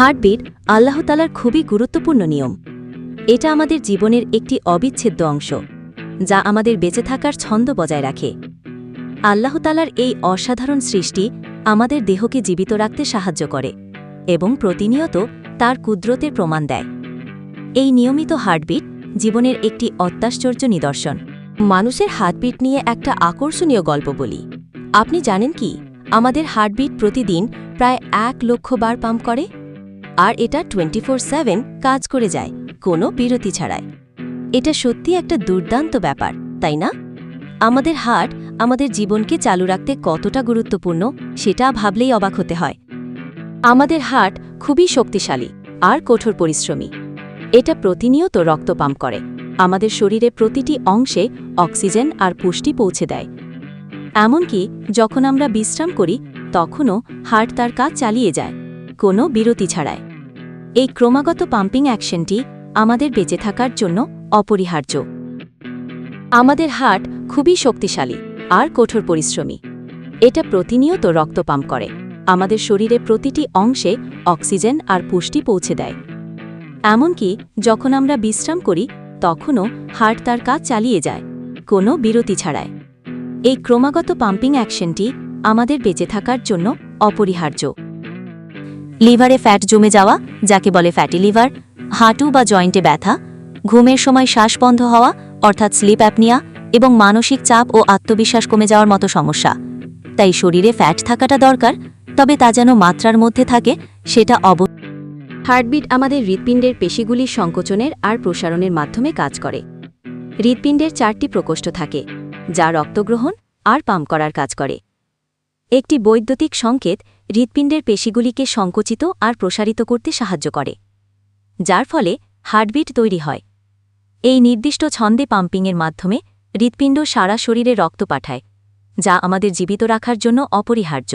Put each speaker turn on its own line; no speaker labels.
Heartbeat আল্লাহতালার খুবই গুরুত্বপূর্ণ নিয়ম। এটা আমাদের জীবনের একটি অবিচ্ছেদ্য অংশ, যা আমাদের বেঁচে থাকার ছন্দ বজায় রাখে। আল্লাহতালার এই অসাধারণ সৃষ্টি আমাদের দেহকে জীবিত রাখতে সাহায্য করে এবং প্রতিনিয়ত তার কুদরতের প্রমাণ দেয়। এই নিয়মিত হার্টবিট জীবনের একটি অত্যাশ্চর্য নিদর্শন। মানুষের হার্টবিট নিয়ে একটা আকর্ষণীয় গল্প বলি। আপনি জানেন কি? আমাদের হার্টবিট প্রতিদিন প্রায় এক লক্ষ বার পাম্প করে। আর এটা টোয়েন্টি ফোর সেভেন কাজ করে যায়, কোনো বিরতি ছাড়াই। এটা সত্যি একটা দুর্দান্ত ব্যাপার, তাই না? আমাদের হার্ট আমাদের জীবনকে চালু রাখতে কতটা গুরুত্বপূর্ণ, সেটা ভাবলেই অবাক হতে হয়। আমাদের হার্ট খুবই শক্তিশালী আর কঠোর পরিশ্রমী। এটা প্রতিনিয়ত রক্ত পাম্প করে। আমাদের শরীরে প্রতিটি অংশে অক্সিজেন আর পুষ্টি পৌঁছে দেয়। এমনকি যখন আমরা বিশ্রাম করি, তখনও হার্ট তার কাজ চালিয়ে যায়। কোনো বিরতি ছাড়ায় এই ক্রমাগত পাম্পিং অ্যাকশনটি আমাদের বেঁচে থাকার জন্য অপরিহার্য। আমাদের হার্ট খুবই শক্তিশালী আর কঠোর পরিশ্রমী। এটা প্রতিনিয়ত রক্ত পাম্প করে। আমাদের শরীরে প্রতিটি অংশে অক্সিজেন আর পুষ্টি পৌঁছে দেয়। এমনকি যখন আমরা বিশ্রাম করি, তখনও হার্ট তার কাজ চালিয়ে যায়, কোনো বিরতি ছাড়ায় এই ক্রমাগত পাম্পিং অ্যাকশনটি আমাদের বেঁচে থাকার জন্য অপরিহার্য। লিভারে ফ্যাট জমে যাওয়া, যাকে বলে ফ্যাটি লিভার, হাঁটু বা জয়েন্টে ব্যথা, ঘুমের সময় শ্বাস বন্ধ হওয়া, অর্থাৎ স্লিপ অ্যাপনিয়া এবং মানসিক চাপ ও আত্মবিশ্বাস কমে যাওয়ার মতো সমস্যা। তাই শরীরে ফ্যাট থাকাটা দরকার, তবে তা যেন মাত্রার মধ্যে থাকে, সেটা অব হার্টবিট আমাদের হৃৎপিণ্ডের পেশিগুলির সংকোচনের আর প্রসারণের মাধ্যমে কাজ করে। হৃৎপিণ্ডের চারটি প্রকোষ্ঠ থাকে, যা রক্তগ্রহণ আর পাম্প করার কাজ করে। একটি বৈদ্যুতিক সংকেত হৃৎপিণ্ডের পেশিগুলিকে সংকুচিত আর প্রসারিত করতে সাহায্য করে, যার ফলে হার্টবিট তৈরি হয়। এই নির্দিষ্ট ছন্দে পাম্পিংয়ের মাধ্যমে হৃৎপিণ্ড সারা শরীরে রক্ত পাঠায়, যা আমাদের জীবিত রাখার জন্য অপরিহার্য।